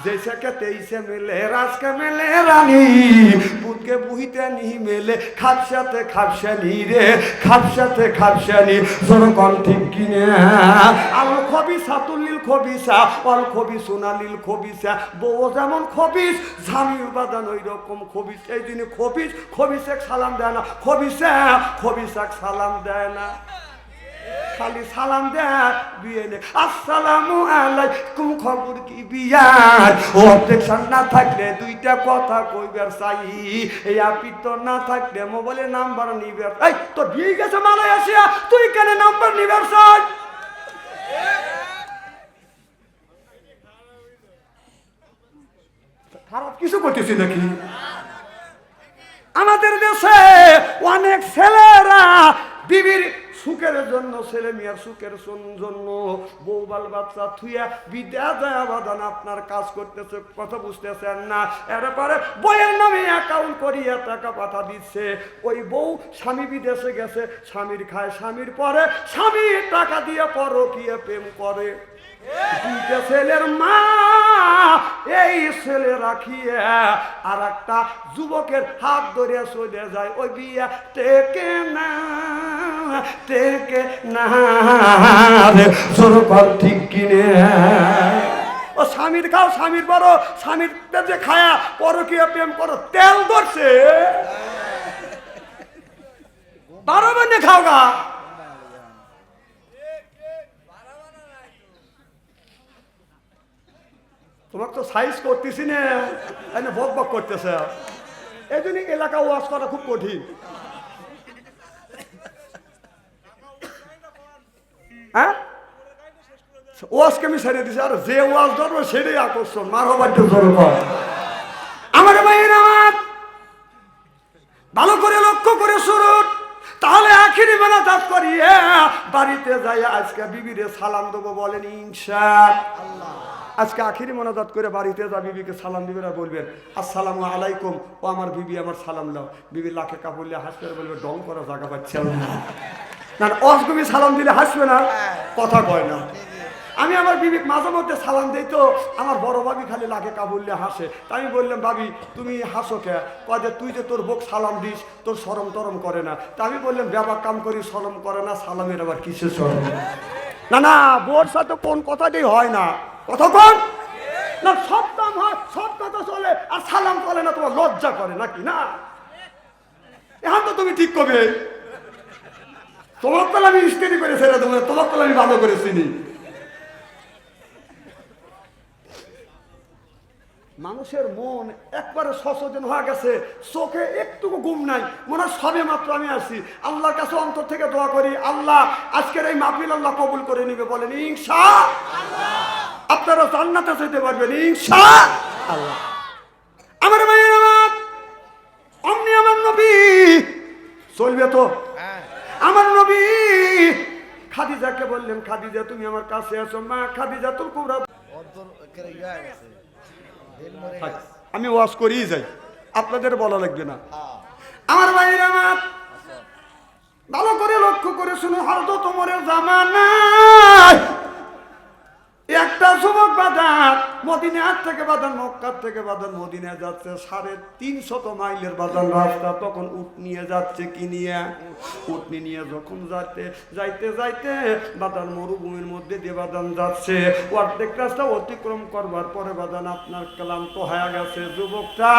जैसे के तैसे मिले राज के मिले रानी বুদকে বুহিতে নি মেলে খাপসাতে খাপসানি রে খাপসাতে খাপসানি জোর কন ঠিক কিনে আল খবিসা তুলিল খবিসা অল খবি সোনালিল খবিসা বউ যেমন খবিস স্বামী উপাদান ওই রকম খবিস এই দিনে খবিস খবিসে সালাম দেয় না খবিসা খবিসাক সালাম দেয় না খালি সালাম দেয় বিয়ে নে। আসসালামু আলাইকুম, খবর কি বিয়ার? অবজেকশন না থাকলে দুইটা কথা কইবার চাই। এই আপিত না থাকলে মোবাইলে নাম্বার নিবার এই তো বিয়ে গেছে মালয়েশিয়া তুই কেন নাম্বার নিবার চাই? খারাপ কিছু করতেছি নাকি? আমাদের দেশে অনেক ছেলেরা বিবির সুখের জন্য, ছেলে মেয়ের সুখের জন্য বউ বাল বাচ্চা থুইয়া বিদ্যা দেয়া বাদান আপনার কাজ করতেছে, কথা বুঝতেছেন না। এরপরে বইয়ের নামে অ্যাকাউন্ট করিয়া টাকা পাঠা দিচ্ছে। ওই বউ স্বামী বিদেশে গেছে, স্বামীর খায়, স্বামীর পরে স্বামী টাকা দিয়ে পরকিয়ে প্রেম করে। ছেলের মা, এই ছেলে রাখিয়ে আর একটা যুবকের হাত ধরে চলে যায়, ওই বিয়া টেকে না। কর ঠিক কিনে। ও স্বামীর খাও, স্বামীর বড়, স্বামীর যে খায়া প্রেম করো, তেল ধরছে। বারো মানে খাও গা। তোমার তো সাইজ করতেছি না বক বক করতেছে। এই জন্য এলাকা ওয়াশ করা খুব কঠিন। ওয়াশকে আমি ছেড়ে দিছি, আর যে ওয়াজ ধরবো সেটাই আকর্ষণ মার হবার জোর আমার ভাইয়ের আমার ভালো করে লক্ষ্য করে শুনুন, তাহলে আখিরি বেলা দাঁত করিয়ে বাড়িতে যাই আজকে বিবিরে সালাম দেবো বলেন, ইনশা আজকে আখিরি মনাজাত করে বাড়িতে যা বিবিকে সালাম দিবেন আর বলবেন, আসসালামু আলাইকুম, ও আমার বিবি, আমার সালাম দাও বিবি লাখে কাপড় কাপড়লে হাসবে বলবে, ডং করা জায়গা পাচ্ছে না। অসগবি সালাম দিলে হাসবে না, কথা কয় না। আমি আমার বিবি মাঝে মধ্যে সালাম দিই তো, আমার বড় ভাবি খালি লাখে কাবুললে হাসে। তাই আমি বললাম, ভাবি, তুমি হাসো কে? কয় তুই যে তোর বোক সালাম দিস, তোর সরম তরম করে না। তা আমি বললাম, ব্যাপার কাম করি সরম করে না, সালামের আবার কিসের সরম না না, বোর সাথে কোন কথাটাই হয় না। কথা কোন? না, সব কাম হয় সব কথা চলে, আর সালাম চলে না, তোমার লজ্জা করে নাকি, না? এখন তো তুমি ঠিক করবে তোমার তো আমি স্টেডি করে ছেড়ে দেবো তোমার তো আমি ভালো করে চিনি। মানুষের মন একবারে সচেতন হয়ে গেছে চোখে একটুকু ঘুম নাই মনে হয় সবে মাত্র আমি আসি আল্লাহর কাছে অন্তর থেকে দোয়া করি আল্লাহ আজকের এই মাহফিল আল্লাহ কবুল করে নিবে বলেন ইনশা আপনারা জান্নাতে যেতে পারবেন ইনশা আল্লাহ। আমার ভাইয়ের আমার অমনি আমার নবী। চলবে তো? আমার নবী খাদিজাকে বললেন খাদিজা তুমি আমার কাছে আসো মা খাদিজা তোর কোবরা আমি ওয়াশ করেই যাই। আপনাদের বলা লাগবে না। আমার বাইরে আমার, ভালো করে লক্ষ্য করে শুনে হয়তো তোমার জামানায়। একটা যুবক বাজার। মদিনার থেকে বাজার, মক্কার থেকে বাজার মদিনা যাচ্ছে সাড়ে তিনশত মাইলের বাজার রাস্তা, তখন উট নিয়ে যাচ্ছে কি নিয়ে? উটনি নিয়ে যখন যাইতে যাইতে যাইতে বাদান মরুভূমির মধ্যে দিয়ে বাদান যাচ্ছে। অর্ধেক রাস্তা অতিক্রম করবার পরে বাদান আপনার ক্লান্ত হয়ে গেছে। যুবকটা,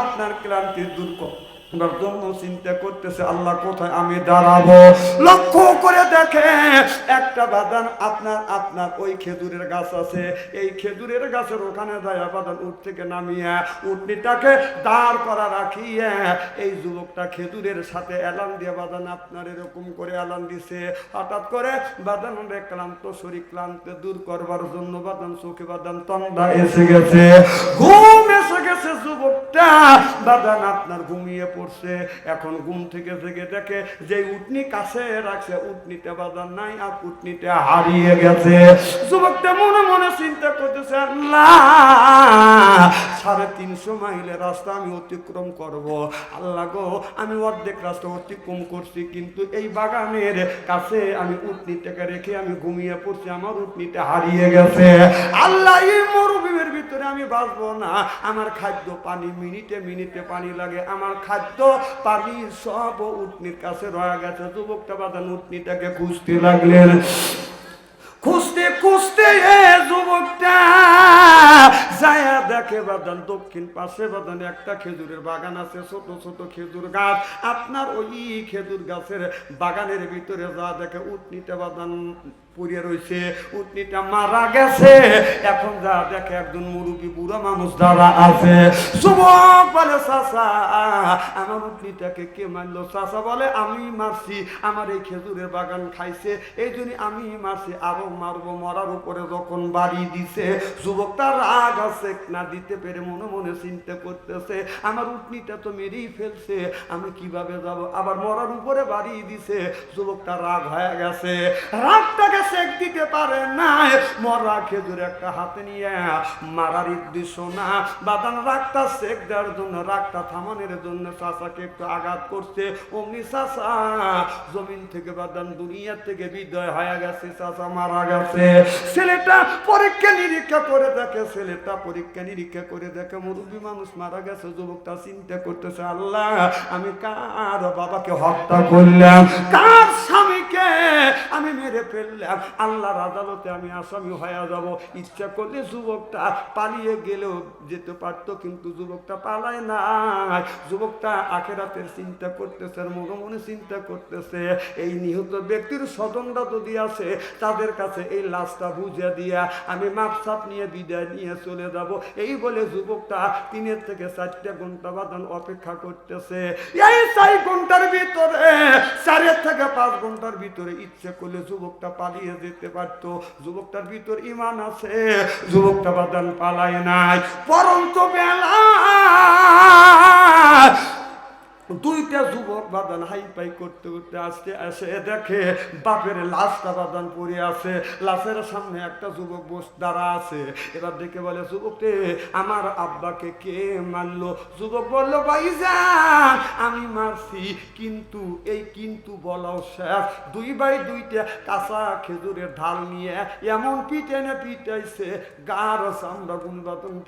আপনার ক্লান্তি দূর কর। চিন্তা করতেছে, আল্লাহ কোথায় আমি দাঁড়াবো? লক্ষ্য করে দেখে, একটা বাদান আপনার আপনার ওই খেজুরের গাছ আছে। এই খেজুরের গাছের ওখানে বাদান উঠ থেকে নামিয়ে, উটনিটাকে দাঁড় করা রাখিয়ে, এই যুবকটা খেজুরের সাথে এলান দিয়ে বাদান আপনার এরকম করে এলান দিছে। হঠাৎ করে বাদান রে ক্লান্ত, শরীর ক্লান্ত, দূর করবার জন্য বাদান, চোখে বাদান তন্দা এসে গেছে। ঘুম এসে গেছে যুবকটা। বাদান আপনার ঘুমিয়ে পড়ছে। এখন ঘুম থেকে থেকে দেখে যে উটনি কাছে রাখছে, উটনিতে বাদান নাই আর উটনিতে হারিয়ে গেছে। যুবকটা মনে মনে চিন্তা করতেছে সাড়ে তিনশো মাইলের রাস্তা আমি অতিক্রম করব। আল্লাহ গো, আমি অর্ধেক রাস্তা অতিক্রম করছি, কিন্তু এই বাগানের কাছে আমি উটনিটাকে রেখে আমি ঘুমিয়ে পড়ছি, আমার উটনিটা হারিয়ে গেছে। আল্লাহ, এই মরুভূমির ভিতরে আমি বাঁচবো না। আমার খাদ্য পানি মিনিটে মিনিটে পানি লাগে, আমার খাদ্য পানি সব উটনির কাছে রয়ে গেছে। যুবকটা বাদান উটনিটাকে খুঁজতে লাগলেন। খুঁজতে খুঁজতে যুবকটা যায় দেখে বাদান দক্ষিণ পাশে বাদান একটা খেজুরের বাগান আছে, ছোট ছোট খেজুর গাছ। আপনার ওই খেজুর গাছের বাগানের ভিতরে যা দেখে উটনিটা বাদান পড়ে রয়েছে উটনিটা মারা গেছে। এখন যা দেখে একজন মুরুবী বুড়া মানুষ দাঁড়া আছে। যুবক বলে, চাচা, আমার উটনিটাকে কে মারলো? চাচা বলে, আমি মারছি, আমার এই খেজুরের বাগান খাইছে, এই জন্য আমি মারছি, আরও মারবো, মরার উপরে যখন বাড়ি দিছে যুবকটা রাগ আছে, না দিতে পেরে মনে মনে চিন্তা করতেছে, আমার উটনিটা তো মেরেই ফেলছে, আমি কীভাবে যাব? আবার মরার উপরে বাড়ি দিছে যুবকটা রাগ হয়ে গেছে। রাগটাকে শেখ দিতে পারে না মরা খেজুর একটা হাতে নিয়ে মারার উদ্দেশ্য না। বাদান রাগটা শেখ দেওয়ার জন্য, রাগটা থামানোর জন্য চাচাকে একটু আঘাত করছে। অমনি চাচা, জমিন থেকে বাদান দুনিয়া থেকে বিদায় হয়ে গেছে, চাচা মারা গেছে। ছেলেটা পরীক্ষা নিরীক্ষা করে দেখে, ছেলেটা পরীক্ষা নিরীক্ষা করে দেখে মুরব্বী মানুষ মারা গেছে, যুবকটা চিন্তা করতেছে, আল্লাহ, আমি কার বাবাকে হত্যা করলাম? কার স্বামীকে আমি মেরে ফেললাম। আল্লাহর আদালতে আমি আসামি হয়ে যাব। ইচ্ছা করলে যুবকটা পালিয়ে গেলেও যেতে পারতো, কিন্তু যুবকটা পালায় না যুবকটা আখেরাতের চিন্তা করতেছে মনে মনে চিন্তা করতেছে, এই নিহত ব্যক্তির স্বজনরা যদি আছে তাদের কাছে এই লাশটা বুঝে দিয়া আমি মাপসাপ নিয়ে বিদায় নিয়ে চলে যাব। এই বলে যুবকটা তিনের থেকে চারটে ঘণ্টা বাদন অপেক্ষা করতেছে। এই চার ঘণ্টার ভিতরে, চারের থেকে পাঁচ ঘণ্টার ভিতরে ইচ্ছে করলে যুবকটা পালিয়ে যেতে পারত। যুবকটার ভিতর ইমান আছে, যুবকটা বাদান পালায় নাই। পরন্ত বেলা বাদান হাই পাই করতে করতে আসতে আসে। দেখে বাপের লাশটা বাদান পড়ে আছে। লাশের সামনে একটা যুবক বস দাঁড়া আছে। এবার দেখে বলে আমার আব্বাকে কে মারলো? যুবক বলল ভাইজান আমি মারছি, কিন্তু এই কিন্তু বলাও দুই বাই দুইটা কাঁচা খেজুরের ঢাল নিয়ে এমন পিটে না পিটাইছে গার চামড়া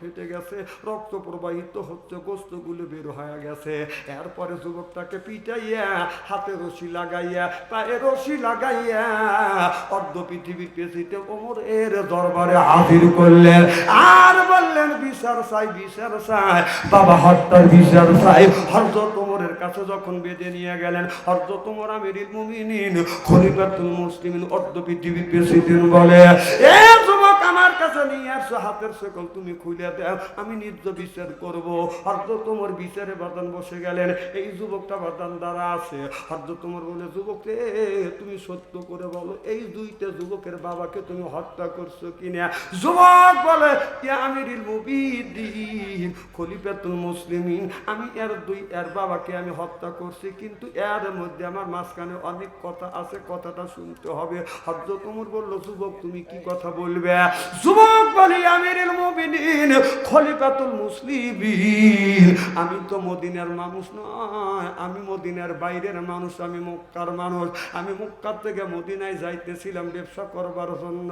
ফেটে গেছে, রক্ত প্রবাহিত হচ্ছে, গোস্তগুলো বের হয়ে গেছে। এরপরে যুবকটাকে পিটাইয়া, হাতে রশি লাগাইয়া, পায়ে রশি লাগাইয়া, অর্ধ পৃথিবীর পেছিতে ওমর এর দরবারে হাজির করলেন। আর বললেন, বিচার চাই বিচার চাই। বাবা হত্যার বিচার চাই। হরজত ওমরের কাছে যখন বেঁধে নিয়ে গেলেন হরজত ওমর আমিরুল মুমিনিন খলিফাতুল মুসলিমিন অর্ধ পৃথিবীর প্রেসিডেন্ট বলে, এ যুবকের বাবাকে তুমি হত্যা করছ কিনা? যুবক বলে আমিরুল আমি এর দুই, এর বাবাকে আমি হত্যা করছি, কিন্তু এর মধ্যে আমার মাঝখানে অনেক কথা আছে, কথাটা শুনতে হবে। হরদ তোমার বলল, যুবক, তুমি কি কথা বলবে? যুবক বলি, আমিরুল মুমিনিন, খলিফাতুল আমি তো মদিনার মানুষ নয়, আমি মদিনার বাইরের মানুষ, আমি মক্কার মানুষ। আমি মক্কার থেকে মদিনায় যাইতেছিলাম ব্যবসা করবার জন্য।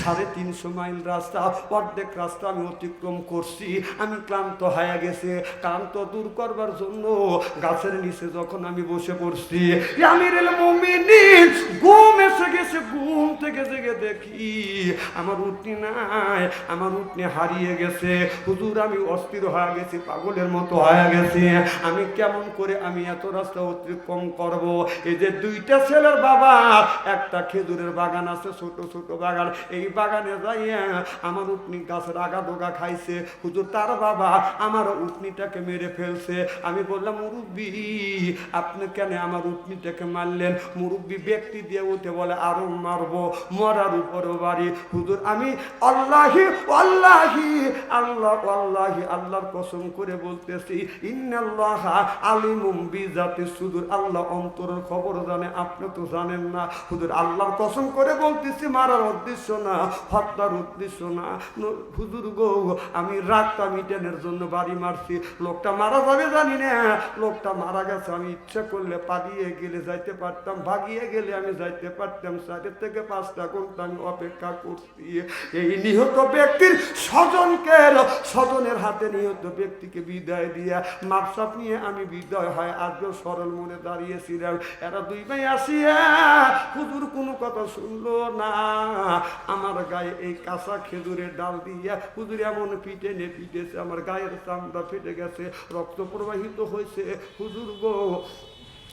সাড়ে তিনশো মাইল রাস্তা, অর্ধেক রাস্তা আমি অতিক্রম করছি। আমি ক্লান্ত হয়ে গেছে। ক্লান্ত দূর করবার জন্য গাছের নিচে যখন আমি বসে পড়ছি আমিরুল মুমিনিন, ঘুম থেকে জেগে দেখি, আমার উটনি নাই, আমার উটনি হারিয়ে গেছে। হুজুর, আমি অস্থির হয়ে গেছি, পাগলের মতো হয়ে গেছে। আমি কেমন করে আমি এত রাস্তা অতিক্রম করব? এই যে দুইটা ছেলের বাবা, একটা খেজুরের বাগান আছে, ছোট ছোট বাগান। এই বাগানে যাইয়া আমার উটনি গাছের আগা ডোগা খাইছে। হুজুর, তার বাবা আমার উঠনিটাকে মেরে ফেলছে। আমি বললাম, মুরব্বী, আপনি কেন আমার উটনিটাকে মারলেন? মুরব্বী ব্যক্তি দিয়ে উঠে বলে, আরও মারবো। মরার উপরও বাড়ি। হুজুর, আমি আল্লাহি, আল্লাহ আল্লাহ ওয়াল্লাহি আল্লাহর কসম করে বলতেছি, ইন্নাল্লাহ আলিমুম বিজাতি সুদূর। আল্লাহ অন্তরের খবর জানে, আপনি তো জানেন না। হুজুর, আল্লাহর কসম করে বলতেছি, মারার উদ্দেশ্য না, হত্যার উদ্দেশ্য না। হুজুর গো, আমি রাগটা মিটানোর জন্য বাড়ি মারছি। লোকটা মারা যাবে জানি না। লোকটা মারা গেছে, আমি ইচ্ছা করলে পালিয়ে গেলে যাইতে পারতাম, ভাগিয়ে গেলে আমি যাইতে পারতাম। চারের থেকে পাঁচটা ঘণ্টা অপেক্ষা করছি। এই নিহত ব্যক্তির স্বজনকে স্বজনের হাতে নিহত ব্যক্তিকে বিদায় দিয়া মাপসাপ নিয়ে আমি বিদায় হয়। আজও সরল মনে দাঁড়িয়েছিলাম। এরা দুই ভাই আসিয়া হুজুর কোনো কথা শুনলো না। আমার গায়ে এই কাঁচা খেজুরের ডাল দিয়া হুজুর এমন পিটে নে পিটেছে আমার গায়ের চামড়া ফেটে গেছে, রক্ত প্রবাহিত হয়েছে। হুজুর গো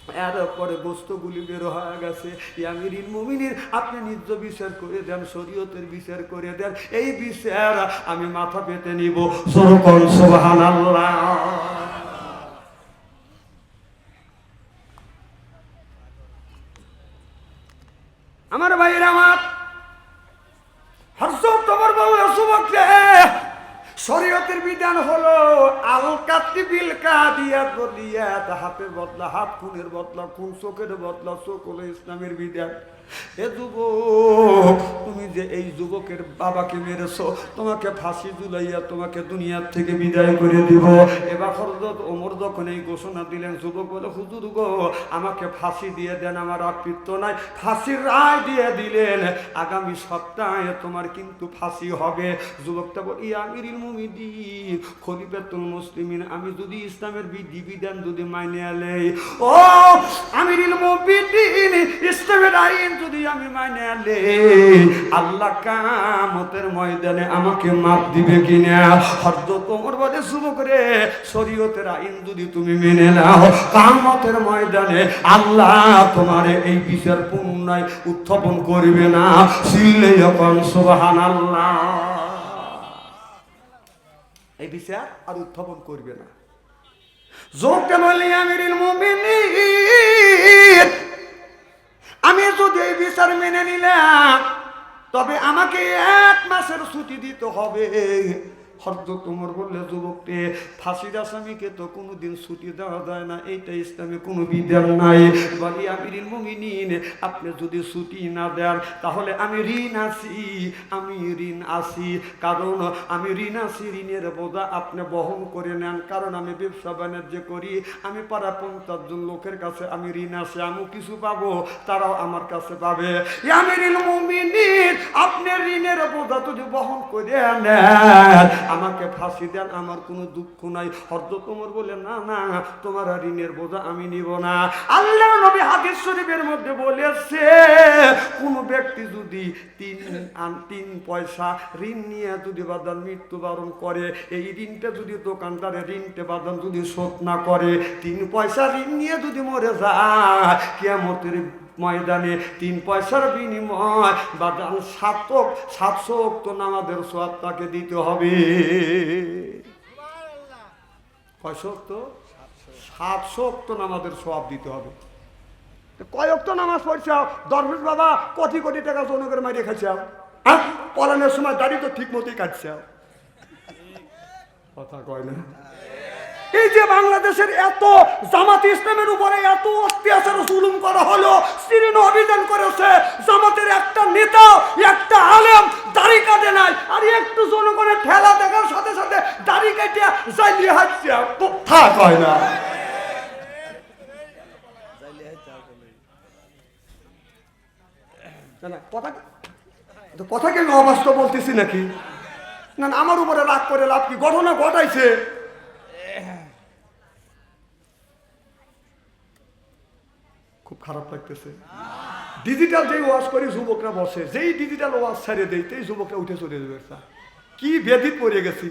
এরপরে বস্তুগুলি বের হয়ে গেছে। ইয়ামিরিন মুমিনের আপনি নিজ বিচার করে দেন, শরীয়তের বিচার করে দেন। এই বিচার আমি মাথা পেতে নিব। সরকম সোহান আমার ভাইয়ের আমার হর্ষ তোমার বলল সুবক রে শরীয়তের বিধান হাতের বদলা হাত খুনের বদলা খুন চোখের বদলা চোখ হলো ইসলামের বিধান। এ যুবক, তুমি যে এই যুবকের বাবাকে মেরেছো, তোমাকে ফাঁসি ঝুলাইয়া তোমাকে দুনিয়ার থেকে বিদায় করে দিব। এবার হরদত ওমর যখন এই ঘোষণা দিলেন, যুবক বলে, হুজুর গো, আমাকে ফাঁসি দিয়ে দেন, আমার আপৃত্য নাই। ফাঁসির রায় দিয়ে দিলেন। আগামী সপ্তাহে তোমার কিন্তু ফাঁসি হবে। যুবকটা বলি আমিরিল মুমিদিন খলিফাতুল মুসলিমিন, আমি যদি ইসলামের বিধি বিধান যদি মাইনে আলে ও আমিরিল মুমিদিন ইসলামের আইন যদি আমি মাইনে আলে আল্লাহ কামতের ময়দানে আমাকে মাপ দিবে কিনা? হরদ কোমর বলে যুবক রে, শরীয়তের আইন যদি তুমি মেনে নাও কামতের ময়দানে আল্লাহ তোমার এই বিচার পুনরায় উত্থাপন করবে না। সিল্লে যখন সুবাহান আল্লাহ এই বিচার আর উত্থাপন করবে না। যোগকে বলি আমিরিল মুমিনিন আমি যদি এই বিচার মেনে নিলাম তবে আমাকে এক মাসের ছুটি দিতে হবে। হরদ তোমর বললে, যুবককে ফাঁসির আসামিকে তো কোনোদিন ছুটি দেওয়া যায় না এইটা ইসলামে কোনো বিধান নাই। বলি আমির মুমিনিন আপনি যদি ছুটি না দেন, তাহলে আমি ঋণ আছি, আমি ঋণ আছি। কারণ আমি ঋণ আছি, ঋণের বোঝা আপনি বহন করে নেন। কারণ আমি ব্যবসা বাণিজ্য করি, আমি পাড়া পঞ্চাশ জন লোকের কাছে আমি ঋণ আছি আমি কিছু পাবো, তারাও আমার কাছে পাবে। আমি ঋণ মুমিনিন আপনি ঋণের বোঝা যদি বহন করে নেন আমাকে ফাঁসি দেন, আমার কোনো দুঃখ নাই। হরদ তোমার বলে, না না, তোমার ঋণের বোঝা আমি নিব না। আল্লাহ নবী হাদিস শরীফের মধ্যে বলেছে, কোন ব্যক্তি যদি তিন তিন পয়সা ঋণ নিয়ে যদি বাদান মৃত্যুবরণ করে, এই ঋণটা যদি দোকানদারে ঋণটা বাদান যদি শোধ না করে, তিন পয়সা ঋণ নিয়ে যদি মরে যায় কেমতের ময়দানে তিন পয়সার বিনিময় বাদান সাতক, সাতশো তো নামাদের সব তাকে দিতে হবে। কয়শো তো সাতশো তো নামাদের সব দিতে হবে। কয়েক তো নামাজ পড়ছাও দরবেশ বাবা, কোটি কোটি টাকা জনকের মারিয়ে খাইছাও হ্যাঁ? পলানোর সময় দাড়ি তো ঠিক মতোই কাটছাও কথা কয় না? এই যে বাংলাদেশের এত জামাত ইসলামের উপরে এত অত্যাচার জুলুম করা হলো, সিরিন অভিযান করেছে, জামাতের একটা নেতা, একটা আলেম দাড়ি কাটে নাই, আর একটু জনগণের ঠেলা দেখার সাথে সাথে দাড়ি কাটিয়া চাইলিয়ে হাঁটছে কথা কয় না। না কথা তো কথা কি আমি অবাস্তব বলতেছি নাকি? না, আমার উপরে রাগ করে লাভ কি? ঘটনা ঘটাইছে। খারাপ লাগতেছে। ডিজিটাল যেই ওয়াজ করে, যুবকরা বসে। যেই ডিজিটাল ওয়াজ ছেড়ে দেয় সেই যুবকরা উঠে চলে যাবে কি বেদি পড়ে গেছি।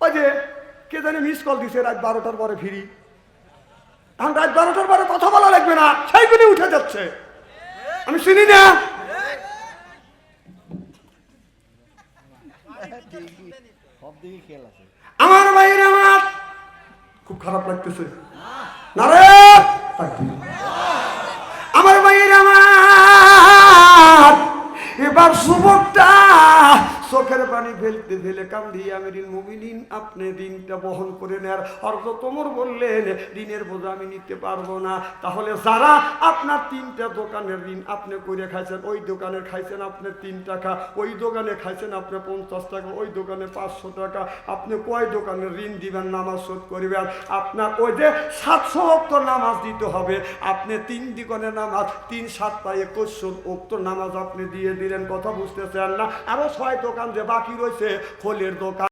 ওই যে, কে জানি মিস কল দিছে, রাত বারোটার পরে ফিরি। এখন রাত বারোটার পরে কথা বলা লাগবে না, সেইগুলি উঠে যাচ্ছে। আমি চিনি না। আমার ভাইয়ের আমার। খুব খারাপ লাগতেছে। না রে। আমার ভাইয়ের আমার। এবার যুবকটা চোখের পানি ফেলতে ফেলে কান্দি আমিরিন মুমিনিন, আপনি ঋণটা বহন করে নেয়ার অর্থ তোমর বললেন ঋণের বোঝা আমি নিতে পারব না। তাহলে যারা আপনার তিনটা দোকানের ঋণ আপনি করে খাইছেন, ওই দোকানে খাইছেন আপনি তিন টাকা, ওই দোকানে খাইছেন আপনি পঞ্চাশ টাকা, ওই দোকানে পাঁচশো টাকা। আপনি কয় দোকানে ঋণ দিবেন, নামাজ শোধ করিবেন? আপনার ওই যে সাতশো অক্ত নামাজ দিতে হবে, আপনি তিন দিকনে নামাজ, তিন সাতটা একুশ অক্ত নামাজ আপনি দিয়ে দিলেন। কথা বুঝতেছেন না? আরও ছয় দোকান যে বাকি রয়েছে ফলের দোকান।